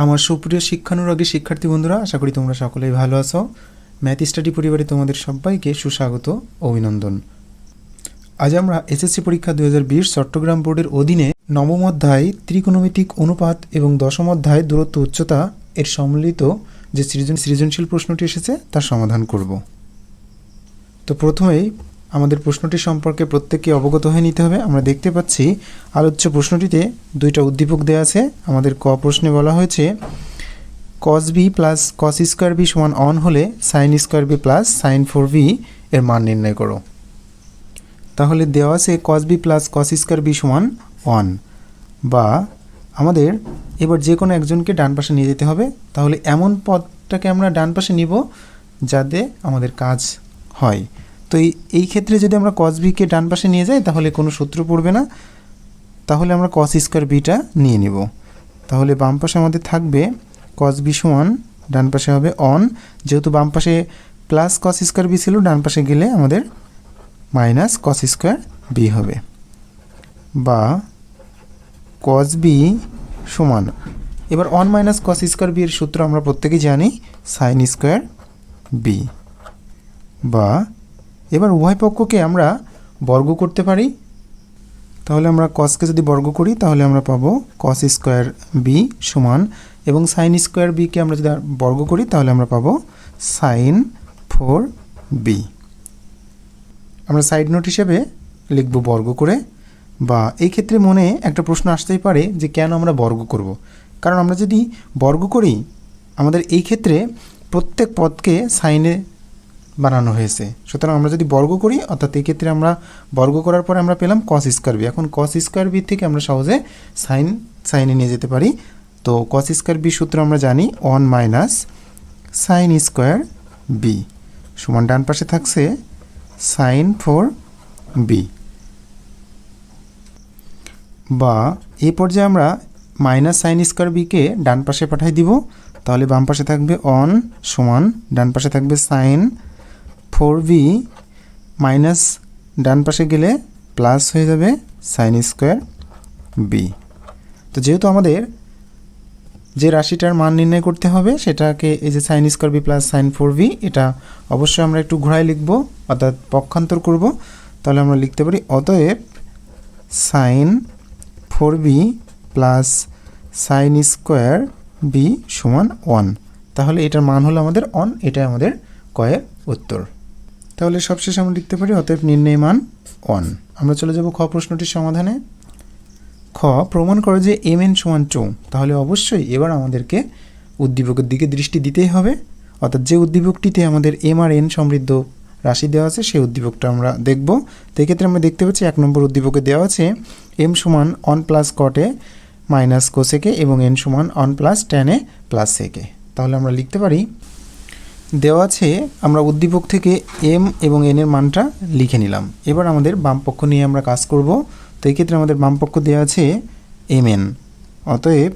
আমার সুপ্রিয় শিক্ষানুরাগী শিক্ষার্থী বন্ধুরা, আশা করি তোমরা সকলেই ভালো আছো। ম্যাথ স্টাডি পরিবারে তোমাদের সবাইকে সুস্বাগত অভিনন্দন। আজ আমরা এসএসসি পরীক্ষা দু হাজার বিশ চট্টগ্রাম বোর্ডের অধীনে নবম অধ্যায় ত্রিকোণমিতিক অনুপাত এবং দশম অধ্যায় দূরত্ব উচ্চতা এর সম্মিলিত যে সৃজন, সৃজনশীল প্রশ্নটি এসেছে, তার সমাধান করব। তো প্রথমেই আমাদের প্রশ্নটি সম্পর্কে প্রত্যেককে অবগত হয়ে নিতে হবে। আমরা দেখতে পাচ্ছি, আলোচ্য প্রশ্নটিতে দুইটা উদ্দীপক দেওয়া আছে। আমাদের ক প্রশ্নে বলা হয়েছে cos B plus cos square B সমান অন হলে sin square B plus sin four B এর মান নির্ণয় করো। তাহলে দেওয়া আছে cos B plus cos square B সমান ওয়ান বা আমাদের এবার যে কোনো একজনকে ডান পাশে নিয়ে যেতে হবে। তাহলে এমন পদটাকে আমরা ডান পাশে নিব যাতে আমাদের কাজ হয়। তো এই ক্ষেত্রে যদি আমরা কস বিকে ডান পাশে নিয়ে যাই, তাহলে কোনো সূত্র পড়বে না। তাহলে আমরা কস স্কোয়ার বিটা নিয়ে নিব। তাহলে বাম পাশে আমাদের থাকবে কস বি সমান, ডান পাশে হবে অন যেহেতু বাম পাশে প্লাস কস স্কোয়ার বি ছিল, ডান পাশে গেলে আমাদের মাইনাস কস স্কোয়ার বি হবে। বা কস বি সমান, এবার one minus cos square B এর সূত্র আমরা প্রত্যেকেই জানি সাইন স্কোয়ার বি বা এবার উভয় পক্ষকে আমরা বর্গ করতে পারি তাহলে আমরা কসকে যদি বর্গ করি, তাহলে আমরা পাবো কস স্কোয়ার বি সমান এবং সাইন স্কোয়ার বিকে আমরা যদি বর্গ করি, তাহলে আমরা পাবো সাইন ফোর বি আমরা সাইড নোট হিসেবে লিখব বর্গ করে বা এই ক্ষেত্রে মনে একটা প্রশ্ন আসতেই পারে যে কেন আমরা বর্গ করব। কারণ আমরা যদি বর্গ করি, আমাদের এই ক্ষেত্রে প্রত্যেক পদকে সাইনে বানানো হয়েছে। সুতরাং আমরা যদি বর্গ করি, অর্থাৎ এই ক্ষেত্রে আমরা বর্গ করার পরে আমরা পেলাম কস স্কোয়ার বি এখন কস স্কোয়ার বি থেকে আমরা সহজে সাইন সাইনে নিয়ে যেতে পারি। তো কস স্কোয়ার বি সূত্র আমরা জানি one minus sin square B সমান ডান পাশে থাকছে সাইন ফোর বি বা এই পর্যায়ে আমরা মাইনাস সাইন স্কোয়ার বিকে ডান পাশে পাঠাই দিব। তাহলে বাম পাশে থাকবে অন সমান ডান পাশে থাকবে সাইন ফোর বি মাইনাস ডান পাশে গেলে প্লাস হয়ে যাবে সাইন স্কোয়ার বি তো যেহেতু আমাদের যে রাশিটার মান নির্ণয় করতে হবে, সেটাকে এই যে sin square B plus sin four B এটা অবশ্যই আমরা একটু ঘোরায় লিখব, অর্থাৎ পক্ষান্তর করব। তাহলে আমরা লিখতে পারি, অতএব sin four B plus sin square B সমান ওয়ান তাহলে এটার মান হলো আমাদের অন এটাই আমাদের কয়ের উত্তর। তাহলে সবশেষে আমরা লিখতে পারি, অতএব নির্ণয় মান ওয়ান আমরা চলে যাব খ প্রশ্নটির সমাধানে। খ, প্রমাণ করো যে এম এন সমান চৌ। তাহলে অবশ্যই এবার আমাদেরকে উদ্দীপকের দিকে দৃষ্টি দিতেই হবে। অর্থাৎ যে উদ্দীপকটিতে আমাদের এম আর এন সমৃদ্ধ রাশি দেওয়া আছে, সেই উদ্দীপকটা আমরা দেখব। তো এক্ষেত্রে আমরা দেখতে পাচ্ছি এক নম্বর উদ্দীপকে দেওয়া আছে এম সমান অন প্লাস কটে মাইনাস কোসেকে এবং এন সমান অন প্লাস টেনে প্লাস সেকে তাহলে আমরা লিখতে পারি দেওয়া আছে, আমরা উদ্দীপক থেকে এম এবং এন এর মানটা লিখে নিলাম। এবার আমাদের বাম পক্ষ নিয়ে আমরা কাজ করব। তো এই ক্ষেত্রে আমাদের বাম পক্ষ দেওয়া আছে এম এন। অতএব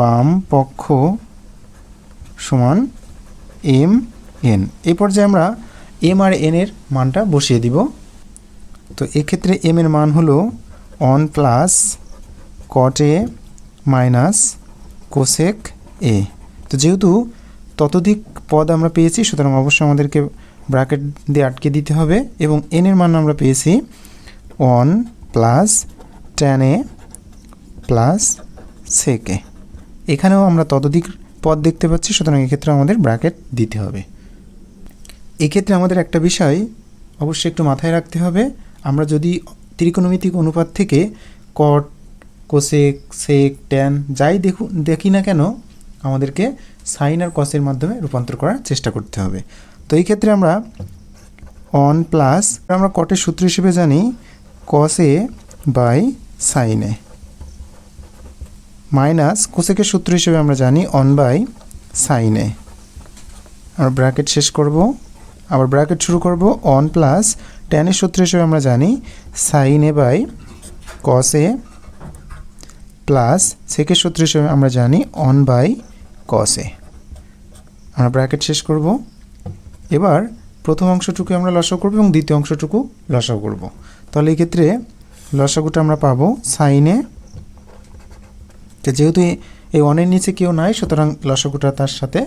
বাম পক্ষ সমান এম এন। এই পর্যায়ে আমরা এম আর এন এর মানটা বসিয়ে দিব। তো এক্ষেত্রে এম এর মান হলো one plus cot A minus cosec A তো যেহেতু ততোধিক পদ আমরা পেয়েছি, সুতরাং অবশ্যই আমাদেরকে ব্র্যাকেট দিয়ে আটকে দিতে হবে এবং এন এর মান আমরা পেয়েছি one plus tan A plus সেকে এখানেও আমরা ততোধিক পদ দেখতে পাচ্ছি, সুতরাং এক্ষেত্রে আমাদের ব্র্যাকেট দিতে হবে। এক্ষেত্রে আমাদের একটা বিষয় অবশ্যই একটু মাথায় রাখতে হবে, আমরা যদি ত্রিকোণমিতিক অনুপাত থেকে কট কোসেক সেক ট্যান যাই দেখু দেখি না কেন আমাদেরকে সাইন আর কসের মাধ্যমে রূপান্তর করার চেষ্টা করতে হবে। তো এই ক্ষেত্রে আমরা অন প্লাস আমরা কটের সূত্র হিসেবে জানি কস বাই সাইনে মাইনাস কোসেকের সূত্র হিসেবে আমরা জানি অন বাই সাইনে আমরা ব্র্যাকেট শেষ করব। আবার ব্র্যাকেট শুরু করব। অন প্লাস টেনের সূত্র হিসেবে আমরা জানি সাইনে বাই কসে প্লাস সেকের সূত্র হিসেবে আমরা জানি অন বাই কস এ আমরা ব্র্যাকেট শেষ করব। এবার প্রথম অংশটুকু আমরা লসাও করব এবং দ্বিতীয় অংশটুকু লসাও করব। তাহলে এই ক্ষেত্রে লসাগুটা আমরা পাবো সাইনে যেহেতু এই ওয়ানের নিচে কেউ নাই, সুতরাং লসাগুটা তার সাথে,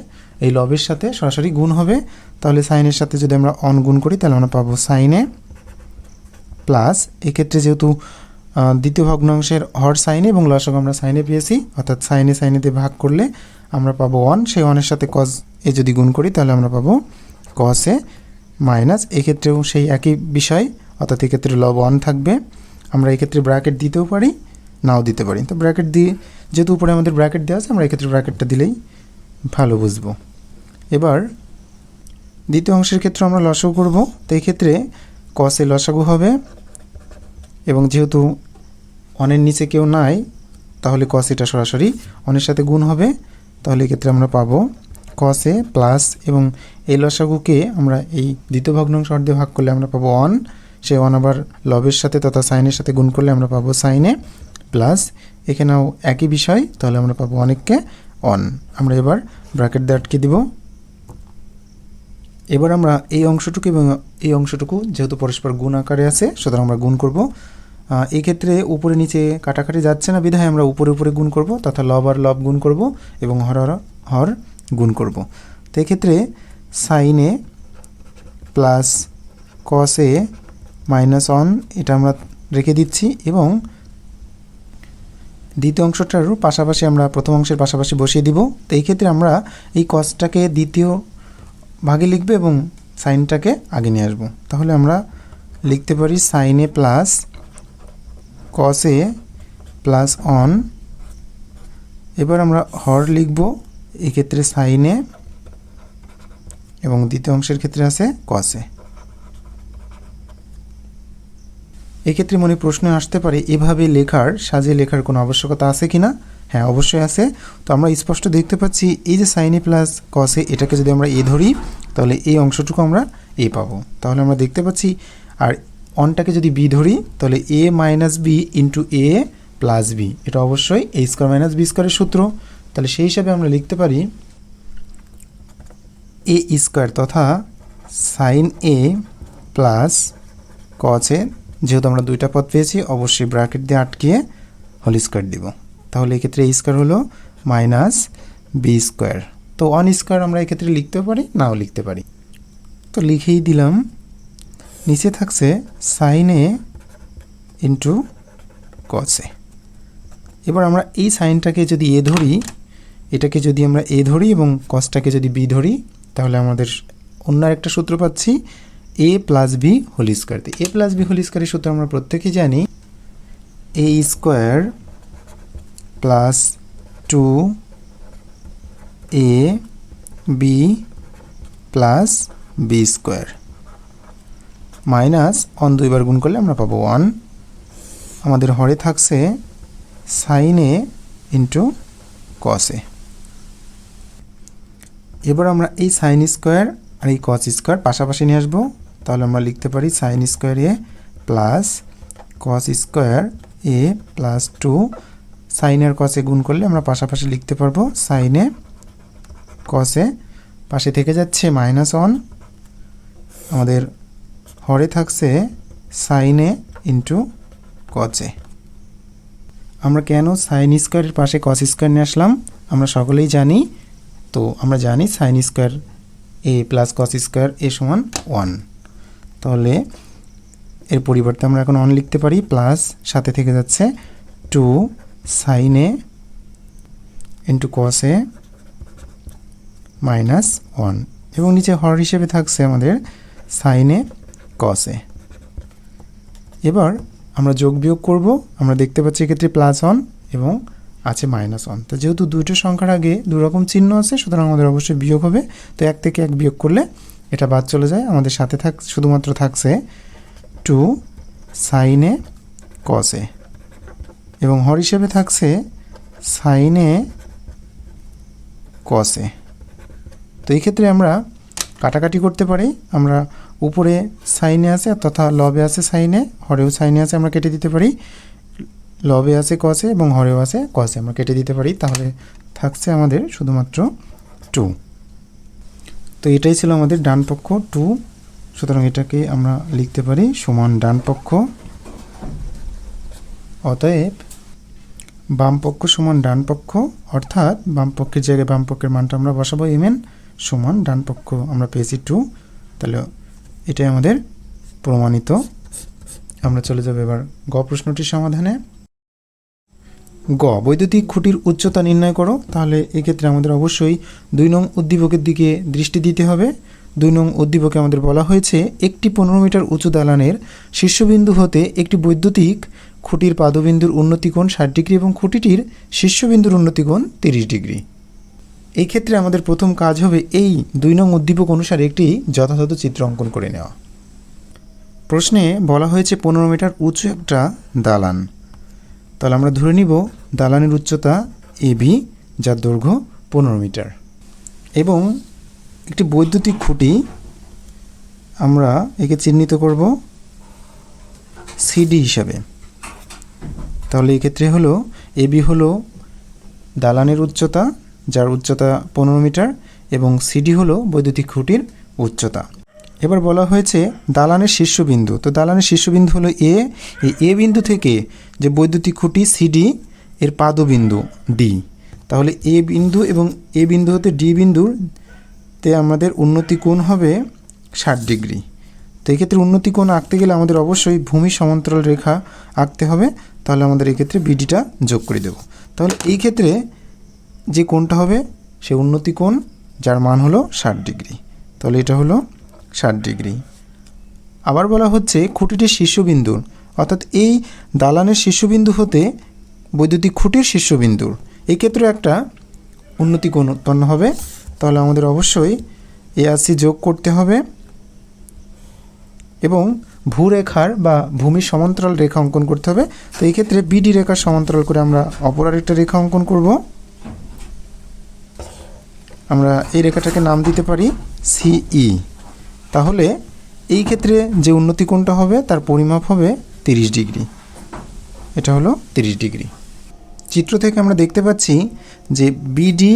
এই লবের সাথে সরাসরি গুণ হবে। তাহলে সাইনের সাথে যদি আমরা অন গুণ করি, তাহলে আমরা পাবো সাইনে প্লাস এক্ষেত্রে যেহেতু দ্বিতীয় ভগ্নাংশের হর সাইনে এবং লসাগু আমরা সাইনে পেয়েছি, অর্থাৎ সাইনে সাইনেতে ভাগ করলে আমরা পাবো ওয়ান সেই ওয়ানের সাথে কজ এ যদি গুণ করি, তাহলে আমরা পাবো কস এ মাইনাস এক্ষেত্রেও সেই একই বিষয়, অর্থাৎ এক্ষেত্রে লব ওয়ান থাকবে। আমরা এক্ষেত্রে ব্র্যাকেট দিতেও পারি, নাও দিতে পারি। তো ব্র্যাকেট দিয়ে, যেহেতু উপরে আমাদের ব্র্যাকেট দেওয়া আছে, আমরা এক্ষেত্রে ব্র্যাকেটটা দিলেই ভালো বুঝব। এবার, দ্বিতীয় অংশের ক্ষেত্রে আমরা লসাগু করব, তো এই ক্ষেত্রে কসে লসাগু হবে, এবং যেহেতু অনের নিচে কেউ নাই, তাহলে কস এটা সরাসরি অনের সাথে গুণ হবে। তাহলে এক্ষেত্রে আমরা পাবো কসে প্লাস এবং এই লসাগুকে আমরা এই দ্বিতীয় ভগ্নাংশ অর্ধে ভাগ করলে আমরা পাবো অন সে অন আবার লবের সাথে তথা সাইনের সাথে গুণ করলে আমরা পাবো সাইনে প্লাস এখানেও একই বিষয়, তাহলে আমরা পাবো অনেককে অন আমরা এবার ব্র্যাকেট দিয়ে আটকে দিব। এবার আমরা এই অংশটুকু এবং এই অংশটুকু যেহেতু পরস্পর গুণ আকারে আছে, সুতরাং আমরা গুণ করব। এই ক্ষেত্রে উপরে নিচে কাটাকাটি যাচ্ছে না বিধায় আমরা উপরে উপরে গুণ করব, তথা লব আর লব গুণ করব এবং হর হর হর গুণ করব। তো এক্ষেত্রে সাইনে প্লাস কসে মাইনাস অন এটা আমরা রেখে দিচ্ছি এবং দ্বিতীয় অংশটারও পাশাপাশি আমরা প্রথম অংশের পাশাপাশি বসিয়ে দিব। তো এই ক্ষেত্রে আমরা এই কসটাকে দ্বিতীয় ভাগে লিখবে এবং সাইনটাকে আগে নিয়ে আসব। তাহলে আমরা লিখতে পারি সাইনে প্লাস কসে প্লাস অন এবার আমরা হর লিখব, এক্ষেত্রে সাইনে এবং দ্বিতীয় অংশের ক্ষেত্রে আছে কসে এক্ষেত্রে মনে প্রশ্ন আসতে পারে, এভাবে লেখার সাজিয়ে লেখার কোনো আবশ্যকতা আছে কি না হ্যাঁ অবশ্যই আছে। তো আমরা স্পষ্ট দেখতে পাচ্ছি, এই যে সাইনে প্লাস কসে এটাকে যদি আমরা এ ধরি, তাহলে এই অংশটুকু আমরা এ পাবো। তাহলে আমরা দেখতে পাচ্ছি, আর অনটাকে যদি বি ধরি, তাহলে A minus B into A plus B এটা অবশ্যই এ স্কোয়ার মাইনাস বি স্কোয়ারের সূত্র। তাহলে সেই হিসাবে আমরা লিখতে পারি এ স্কোয়ার তথা সাইন এ প্লাস এ যেহেতু আমরা দুইটা পদ পেয়েছি, অবশ্যই ব্র্যাকেট দিয়ে আটকিয়ে হোল স্কোয়ার দিব। তাহলে এক্ষেত্রে এ স্কোয়ার হলো মাইনাস বি স্কোয়ার তো ওয়ান স্কোয়ার আমরা এক্ষেত্রে লিখতেও পারি, নাও লিখতে পারি। তো লিখেই দিলাম নিচে থাকছে সাইনে ইন্টু কসে এবার আমরা এই সাইনটাকে যদি এ ধরি, এটাকে যদি আমরা এ ধরি এবং কসটাকে যদি বি ধরি, তাহলে আমাদের অন্য একটা সূত্র পাচ্ছি A plus B whole square A plus B whole স্কোয়ারের সূত্র আমরা প্রত্যেকেই জানি A square plus two A B plus B square minus on দুইবার গুণ করলে আমরা পাবো ওয়ান। আমাদের হরে থাকছে সাইনে ইন্টু কসে এবার আমরা এই সাইন স্কোয়ার আর এই কস স্কোয়ার পাশাপাশি নিয়ে আসব। তাহলে আমরা লিখতে পারি sine square A plus cos square A plus two সাইনের কসে গুণ করলে আমরা পাশাপাশি লিখতে পারব সাইনে কসে পাশে থেকে যাচ্ছে মাইনাস ওয়ান। আমাদের হরে থাকছে সাইনে ইন্টু কচে আমরা কেন সাইন স্কোয়ারের পাশে কস স্কোয়ার নিয়ে আসলাম? আমরা সকলেই জানি। তো আমরা জানি sine square A plus cos square A সমান ওয়ান তাহলে এর পরিবর্তে আমরা এখন অন লিখতে পারি প্লাস সাথে থেকে যাচ্ছে টু সাইনে ইন্টু কসে মাইনাস ওয়ান এবং নিচে হর হিসেবে থাকছে আমাদের সাইনে কসে এবার আমরা যোগ বিয়োগ করব, আমরা দেখতে পাচ্ছি এক্ষেত্রে প্লাস ওয়ান এবং আছে মাইনাস ওয়ান তো যেহেতু দুইটো সংখ্যার আগে দু রকম চিহ্ন আছে, সুতরাং আমাদের অবশ্যই বিয়োগ হবে। তো এক থেকে এক বিয়োগ করলে এটা বাদ চলে যায়। আমাদের সাথে থাক, শুধুমাত্র থাকছে টু সাইনে কসে এবং হর হিসেবে থাকছে সাইনে কসে তো এই ক্ষেত্রে আমরা কাটাকাটি করতে পারি। আমরা উপরে সাইনে আছে তথা লবে আছে সাইনে, হরেও সাইনে আছে আমরা কেটে দিতে পারি। লবে আছে কসে এবং হরেও আছে কসে আমরা কেটে দিতে পারি। তাহলে থাকছে আমাদের শুধুমাত্র টু। তো এটাই ছিল আমাদের ডান পক্ষ টু। সুতরাং এটাকে আমরা লিখতে পারি সমান ডান পক্ষ। অতএব বাম পক্ষ সমান ডান পক্ষ, অর্থাৎ বাম পক্ষের জায়গায় বাম পক্ষের মানটা আমরা বসাবো এম এন সমান ডান পক্ষ আমরা পেয়েছি টু। তাহলে এটাই আমাদের প্রমাণিত। আমরা চলে যাব এবার গ প্রশ্নটির সমাধানে। গ, বৈদ্যুতিক খুঁটির উচ্চতা নির্ণয় করো, তাহলে এক্ষেত্রে আমাদের অবশ্যই দুই নং উদ্দীপকের দিকে দৃষ্টি দিতে হবে। দুই নং উদ্দীপকে আমাদের বলা হয়েছে, একটি পনেরো মিটার উঁচু দালানের শীর্ষবিন্দু হতে একটি বৈদ্যুতিক খুঁটির পাদবিন্দুর উন্নতিকোণ ষাট ডিগ্রি এবং খুঁটিটির শীর্ষবিন্দুর উন্নতিকোণ তিরিশ ডিগ্রি। এই ক্ষেত্রে আমাদের প্রথম কাজ হবে এই দুই নং উদ্দীপক অনুসারে একটি যথাযথ চিত্র অঙ্কন করে নেওয়া। প্রশ্নে বলা হয়েছে পনেরো মিটার উঁচু একটা দালান। তাহলে আমরা ধরে নিব দালানের উচ্চতা এ বি, যার দৈর্ঘ্য পনেরো মিটার। এবং একটি বৈদ্যুতিক খুঁটি আমরা একে চিহ্নিত করব সিডি হিসাবে। তাহলে এক্ষেত্রে হলো এবি হলো দালানের উচ্চতা যার উচ্চতা পনেরো মিটার এবং সিডি হলো বৈদ্যুতিক খুঁটির উচ্চতা। এবার বলা হয়েছে দালানের শীর্ষবিন্দু। তো দালানের শীর্ষবিন্দু হলো এ এই এ বিন্দু থেকে যে বৈদ্যুতিক খুঁটি সিডি, এর পাদবিন্দু ডি তাহলে এ বিন্দু এবং এ বিন্দু হতে ডি বিন্দুতে আমাদের উন্নতি কোণ হবে ষাট ডিগ্রি। তো এক্ষেত্রে উন্নতি কোণ আঁকতে গেলে আমাদের অবশ্যই ভূমি সমান্তরাল রেখা আঁকতে হবে। তাহলে আমাদের এক্ষেত্রে বিডিটা যোগ করে দেব। তাহলে এই ক্ষেত্রে যে কোণটা হবে, সে উন্নতি কোণ, যার মান হলো ষাট ডিগ্রি। তাহলে এটা হলো ষাট ডিগ্রি। আবার বলা হচ্ছে খুঁটিটির শীর্ষবিন্দুর অর্থাৎ এই দালানের শীর্ষবিন্দু হতে বৈদ্যুতিক খুঁটির শীর্ষবিন্দুর। ক্ষেত্রে একটা উন্নতি কোণ উৎপন্ন হবে। তাহলে আমাদের অবশ্যই এ আসি যোগ করতে হবে এবং ভূরেখার বা ভূমির সমান্তরাল রেখা অঙ্কন করতে হবে। তো এই ক্ষেত্রে বিডি রেখার সমান্তরাল করে আমরা অপর আরেকটা রেখা অঙ্কন করব। আমরা এই রেখাটাকে নাম দিতে পারি সিই তাহলে এই ক্ষেত্রে যে উন্নতি কোণটা হবে? তার পরিমাপ হবে তিরিশ ডিগ্রি। এটা হলো তিরিশ ডিগ্রি। চিত্র থেকে আমরা দেখতে পাচ্ছি যে বিডি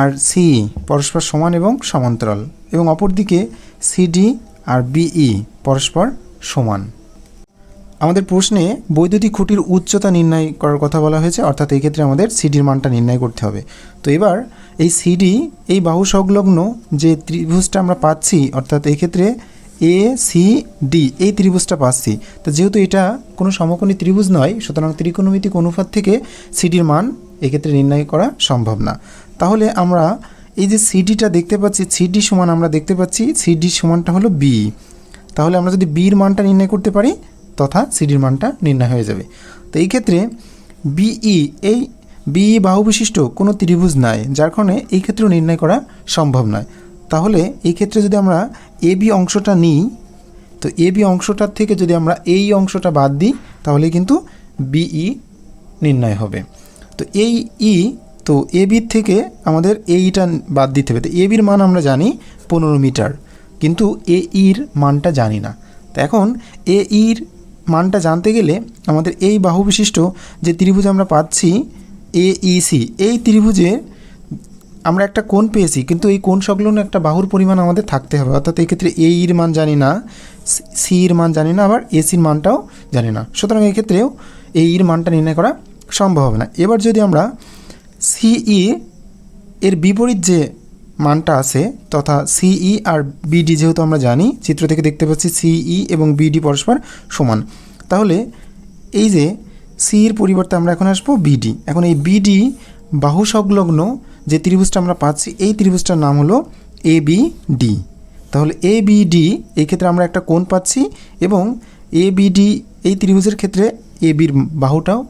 আর সি পরস্পর সমান এবং সমান্তরাল এবং অপরদিকে সিডি আর বিই পরস্পর সমান। আমাদের প্রশ্নে বৈদ্যুতিক খুঁটির উচ্চতা নির্ণয় করার কথা বলা হয়েছে, অর্থাৎ এই ক্ষেত্রে আমাদের সিডির মানটা নির্ণয় করতে হবে। তো এবার এই সিডি এই বাহু সংলগ্ন যে ত্রিভুজটা আমরা পাচ্ছি, অর্থাৎ এই ক্ষেত্রে এ সি ডি এই ত্রিভুজটা পাচ্ছি। তো যেহেতু এটা কোনো সমকোণী ত্রিভুজ নয়, সুতরাং ত্রিকোণমিতিক অনুপাত থেকে সিডির মান এক্ষেত্রে নির্ণয় করা সম্ভব না। তাহলে আমরা এই যে সিডিটা দেখতে পাচ্ছি সিডি সমান আমরা দেখতে পাচ্ছি সিডি সমানটা হলো বি তাহলে আমরা যদি বির মানটা নির্ণয় করতে পারি, তথা সিডির মানটা নির্ণয় হয়ে যাবে। তো এই ক্ষেত্রে বিই এই বিই বাহু বিশিষ্ট কোনো ত্রিভুজ নাই, যার কারণে এই ক্ষেত্রেও নির্ণয় করা সম্ভব নয়। তাহলে এই ক্ষেত্রে যদি আমরা এ, বি অংশটা নিই, তো এ, বি অংশটার থেকে যদি আমরা এই অংশটা বাদ দিই তাহলে কিন্তু বিই নির্ণয় হবে। তো এই ই, তো এ বির থেকে আমাদের এইটা বাদ দিতে হবে। তো এ বির মান আমরা জানি পনেরো মিটার, কিন্তু এ ইর মানটা জানি না। তো এখন এ ইর মানটা জানতে গেলে আমাদের এই বাহু বিশিষ্ট যে ত্রিভুজ আমরা পাচ্ছি এ ই সি এই ত্রিভুজে আমরা একটা কোণ পেয়েছি, কিন্তু এই কোণ সংলগ্ন একটা বাহুর পরিমাণ আমাদের থাকতে হবে, অর্থাৎ এই ক্ষেত্রে এ ইর মান জানি না সি এর মান জানি না, আবার এসির মানটাও জানি না। সুতরাং এই ক্ষেত্রেও এই ইর মানটা নির্ণয় করা সম্ভব হবে না। এবার যদি আমরা সিই এর বিপরীত যে মানটা আছে, তথা সিই আর বিডি যেহেতু আমরা জানি, চিত্র থেকে দেখতে পাচ্ছি সিই এবং বিডি পরস্পর সমান। তাহলে এই যে সির পরিবর্তে আমরা এখন আসব বিডি এখন এই বিডি বাহু সংলগ্ন যে ত্রিভুজটা আমরা পাচ্ছি, এই ত্রিভুজটার নাম হলো এ বি ডি তাহলে এ বি ডি এই ক্ষেত্রে আমরা একটা কোণ পাচ্ছি এবং এ বি ডি এই ত্রিভুজের ক্ষেত্রে এ বির বাহুটাও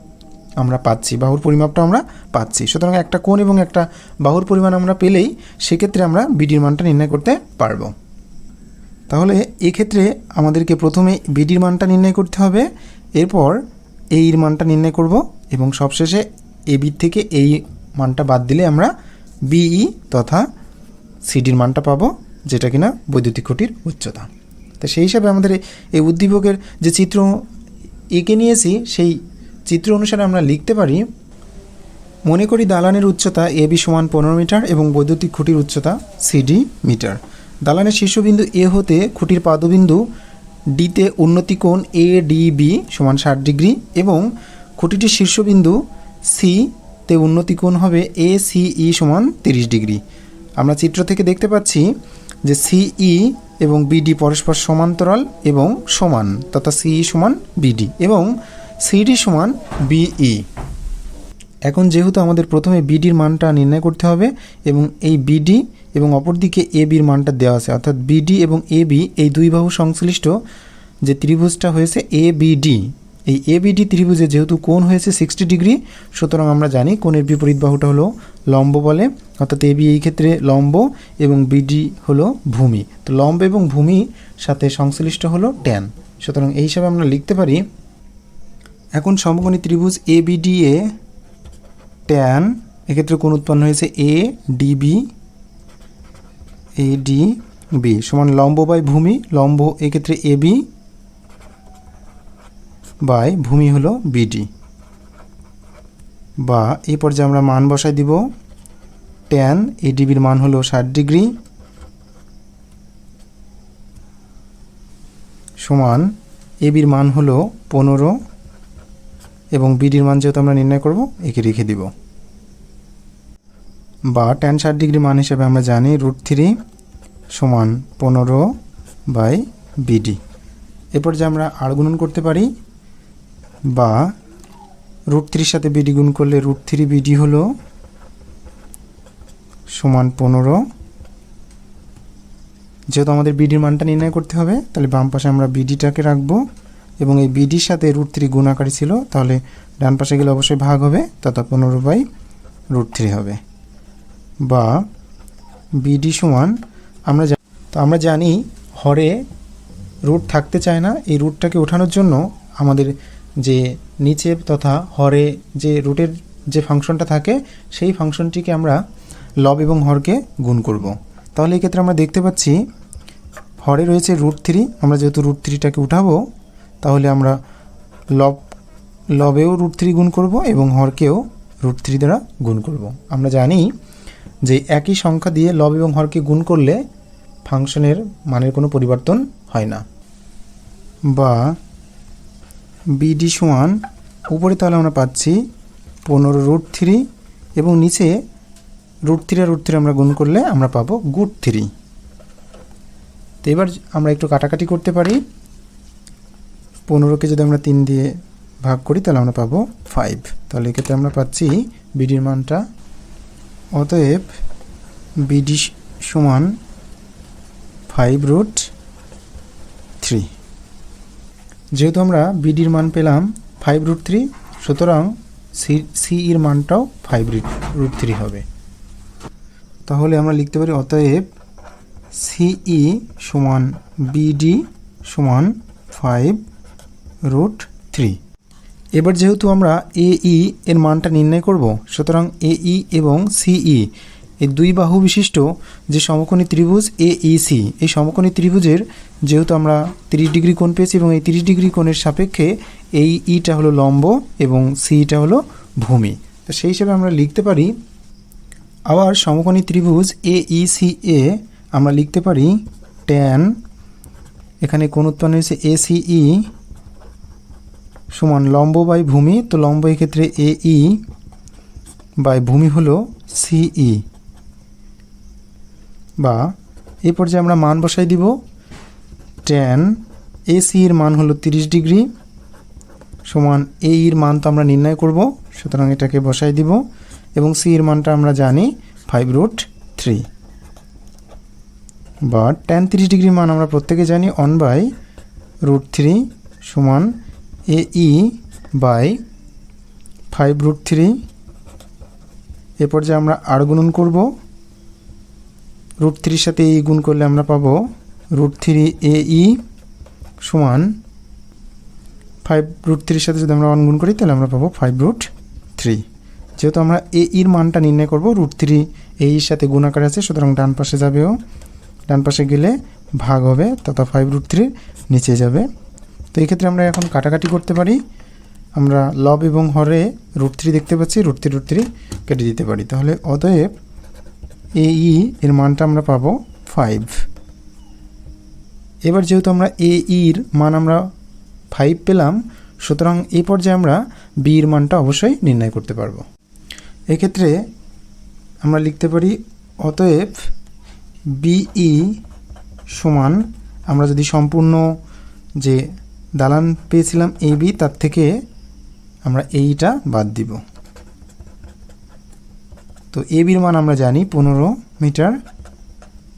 আমরা পাচ্ছি, বাহুর পরিমাপটা আমরা পাচ্ছি। সুতরাং একটা কোণ এবং একটা বাহুর পরিমাণ আমরা পেলেই সেক্ষেত্রে আমরা বিডির মানটা নির্ণয় করতে পারব। তাহলে এক্ষেত্রে আমাদেরকে প্রথমে বিডির মানটা নির্ণয় করতে হবে, এরপর এইর মানটা নির্ণয় করব এবং সবশেষে এ থেকে এই মানটা বাদ দিলে আমরা বিই তথা সিডির মানটা পাবো, যেটা কিনা বৈদ্যুতিক খুঁটির উচ্চতা। তো সেই হিসাবে আমাদের এই উদ্দীপকের যে চিত্র এঁকে নিয়েছি, সেই চিত্র অনুসারে আমরা লিখতে পারি, মনে করি দালানের উচ্চতা এ বি সমান পনেরো মিটার এবং বৈদ্যুতিক খুঁটির উচ্চতা সিডি মিটার। দালানের শীর্ষবিন্দু এ হতে খুঁটির পাদবিন্দু ডিতে উন্নতি কোণ এ ডি বি সমান ষাট ডিগ্রি এবং খুঁটিটির শীর্ষবিন্দু সি তে উন্নতি কোণ হবে এ সি ই সমান তিরিশ ডিগ্রি। আমরা চিত্র থেকে দেখতে পাচ্ছি যে সিই এবং বিডি পরস্পর সমান্তরাল এবং সমান, তথা সিই সমান বিডি এবং সিডি সমান বিই এখন যেহেতু আমাদের প্রথমে বিডির মানটা নির্ণয় করতে হবে এবং এই বিডি এবং অপরদিকে এ বির মানটা দেওয়া আছে। অর্থাৎ বিডি এবং এ বি, এই দুই বাহু সংশ্লিষ্ট যে ত্রিভুজটা হয়েছে এ বিডি এই এ বিডি ত্রিভুজে যেহেতু কোণ হয়েছে সিক্সটি ডিগ্রি, সুতরাং আমরা জানি কোণের বিপরীত বাহুটা হলো লম্ব বলে। অর্থাৎ এ বি এই ক্ষেত্রে লম্ব এবং বিডি হলো ভূমি। তো লম্ব এবং ভূমি সাথে সংশ্লিষ্ট হলো ট্যান সুতরাং এই হিসাবে আমরা লিখতে পারি, এখন সমকোণী ত্রিভুজ এ বিডি এ ট্যান এক্ষেত্রে কোণ উৎপন্ন হয়েছে A DB A D B সমান লম্ব বাই ভূমি, লম্ব এক্ষেত্রে এ বি বাই ভূমি হলো বিডি বা এই পর্যায়ে আমরা মান বসাই দিব ট্যান এডিবির মান হলো ষাট ডিগ্রি সমান এবির মান হলো পনেরো এবং বিডির মান যেহেতু আমরা নির্ণয় করব, একে রেখে দিব। বা ট্যান ষাট ডিগ্রি মান হিসেবে আমরা জানি রুট থ্রি সমান পনেরো বাই বিডি এরপর যে আমরা আর গুণন করতে পারি, বা রুট থ্রির সাথে বিডি গুণ করলে রুট থ্রি বিডি হলো সমান পনেরো। যেহেতু আমাদের বিডির মানটা নির্ণয় করতে হবে, তাহলে বাম পাশে আমরা বিডিটাকে রাখব, এবং এই বিডির সাথে রুট থ্রি গুণাকারী ছিল, তাহলে ডান পাশে গেলে অবশ্যই ভাগ হবে, তথা পনেরো বাই রুট থ্রি হবে। বা বিডি সমান আমরা তো আমরা জানি হরে রুট থাকতে চায় না। এই রুটটাকে ওঠানোর জন্য আমাদের যে নিচে তথা হরে যে রুটের যে ফাংশনটা থাকে, সেই ফাংশনটিকে আমরা লব এবং হরকে গুণ করব। তাহলে এই ক্ষেত্রে আমরা দেখতে পাচ্ছি হরে রয়েছে রুট থ্রি। আমরা যেহেতু রুট থ্রিটাকে উঠাবো, তাহলে আমরা লব, লবেও রুট থ্রি গুণ করব এবং হরকেও রুট থ্রি দ্বারা গুণ করব। আমরা জানি যে একই সংখ্যা দিয়ে লব এবং হরকে গুণ করলে ফাংশনের মানের কোনো পরিবর্তন হয় না। বা বিডি সমান উপরে তাহলে আমরা পাচ্ছি পনেরো রুট থ্রি এবং নিচে রুট থ্রি আর রুট থ্রি আমরা গুণ করলে আমরা পাবো গুড থ্রি তো এবার আমরা একটু কাটাকাটি করতে পারি। পনেরোকে যদি আমরা তিন দিয়ে ভাগ করি তাহলে আমরা পাবো ফাইভ তাহলে এক্ষেত্রে আমরা পাচ্ছি বিডির মানটা অতএব বিডি সমান ফাইভ রুট থ্রি যেহেতু আমরা বিডির মান পেলাম ফাইভ রুট থ্রি সুতরাং সি সি এর মানটাও ফাইভ রুট থ্রি হবে। তাহলে আমরা লিখতে পারি অতএব সিই সমান বিডি সমান ফাইভ রুট থ্রি এবার যেহেতু আমরা এ ই এর মানটা নির্ণয় করব, সুতরাং এ ই এবং সিই, এই দুই বাহু বিশিষ্ট যে সমকোণী ত্রিভুজ এ ই সি এই সমকোণী ত্রিভুজের যেহেতু আমরা তিরিশ ডিগ্রি কোণ পেয়েছি এবং এই তিরিশ ডিগ্রি কোণের সাপেক্ষে এই ইটা হলো লম্ব এবং সিটা হলো ভূমি। তো সেই হিসেবে আমরা লিখতে পারি, আবার সমকোণী ত্রিভুজ এ ই সি এ আমরা লিখতে পারি ট্যান এখানে কোণ উৎপন্ন হয়েছে এ সিই সমান লম্ব বাই ভূমি, তো লম্ব এক্ষেত্রে এ ই বাই ভূমি হলো সিই বা এই পর্যায়ে আমরা মান বসাই দিব ট্যান এ এর মান হলো তিরিশ ডিগ্রি সমান এ ইর মান তো আমরা নির্ণয় করব, সুতরাং এটাকে বসাই দিব এবং সি এর মানটা আমরা জানি ফাইভ রুট থ্রি বা টেন তিরিশ ডিগ্রি মান আমরা প্রত্যেকে জানি অন বাই রুট থ্রি সমান A E by five root three. এরপর যে আমরা আর গুণন করব। রুট থ্রির সাথে এই গুণ করলে আমরা পাবো রুট থ্রি এ ই সমান ফাইভ রুট থ্রির সাথে যদি আমরা ওয়ান গুণ করি, তাহলে আমরা পাবো ফাইভ রুট থ্রি। যেহেতু আমরা এ ইর মানটা নির্ণয় করব, রুট থ্রি এ ইর সাথে গুণাকার আছে, সুতরাং ডান পাশে যাবেও। ডান পাশে গেলে ভাগ হবে, তথা ফাইভ রুট থ্রির নিচে যাবে। তো এই ক্ষেত্রে আমরা এখন কাটাকাটি করতে পারি। আমরা লব এবং হরে রুট থ্রি দেখতে পাচ্ছি, রুট থ্রি রুট থ্রি কেটে দিতে পারি। তাহলে অতএব এ ই এর মানটা আমরা পাবো ফাইভ এবার যেহেতু আমরা এ ইর মান আমরা ফাইভ পেলাম, সুতরাং এই পর্যায়ে আমরা বি এর মানটা অবশ্যই নির্ণয় করতে পারব। এক্ষেত্রে আমরা লিখতে পারি, অতএব বিই সমান আমরা যদি সম্পূর্ণ যে দালান পেয়েছিলাম এ বি তার থেকে আমরা এইটা বাদ দিব। তো এ বির মান আমরা জানি পনেরো মিটার।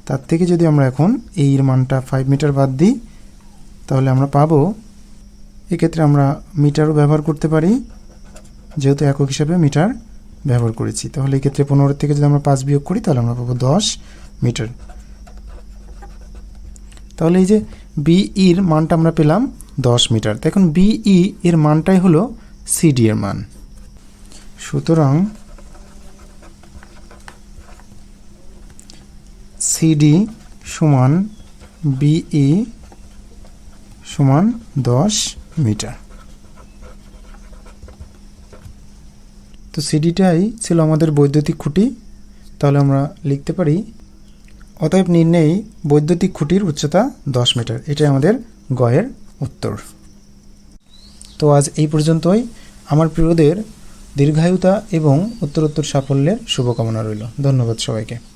তার থেকে যদি আমরা এখন এই এর মানটা ফাইভ মিটার বাদ দিই, তাহলে আমরা পাবো, এক্ষেত্রে আমরা মিটারও ব্যবহার করতে পারি, যেহেতু একক হিসাবে মিটার ব্যবহার করেছি। তাহলে এক্ষেত্রে পনেরো থেকে যদি আমরা পাঁচ বিয়োগ করি, তাহলে আমরা পাবো দশ মিটার। তাহলে এই যে বিইর মানটা আমরা পেলাম দশ মিটার। তো এখন বিই এর মানটাই হলো সিডি এর মান। সুতরাং সিডি সমান বিই সমান দশ মিটার। তো সিডিটাই ছিল আমাদের বৈদ্যুতিক খুঁটি। তাহলে আমরা লিখতে পারি, অতএব নির্ণয়ী বৈদ্যুতিক খুঁটির উচ্চতা দশ মিটার। এটাই আমাদের গয়ের উত্তর। তো আজ এই পর্যন্তই। আমার প্রিয়দের দীর্ঘায়ুতা এবং উত্তরোত্তর সাফল্যের শুভকামনা রইল। ধন্যবাদ সবাইকে।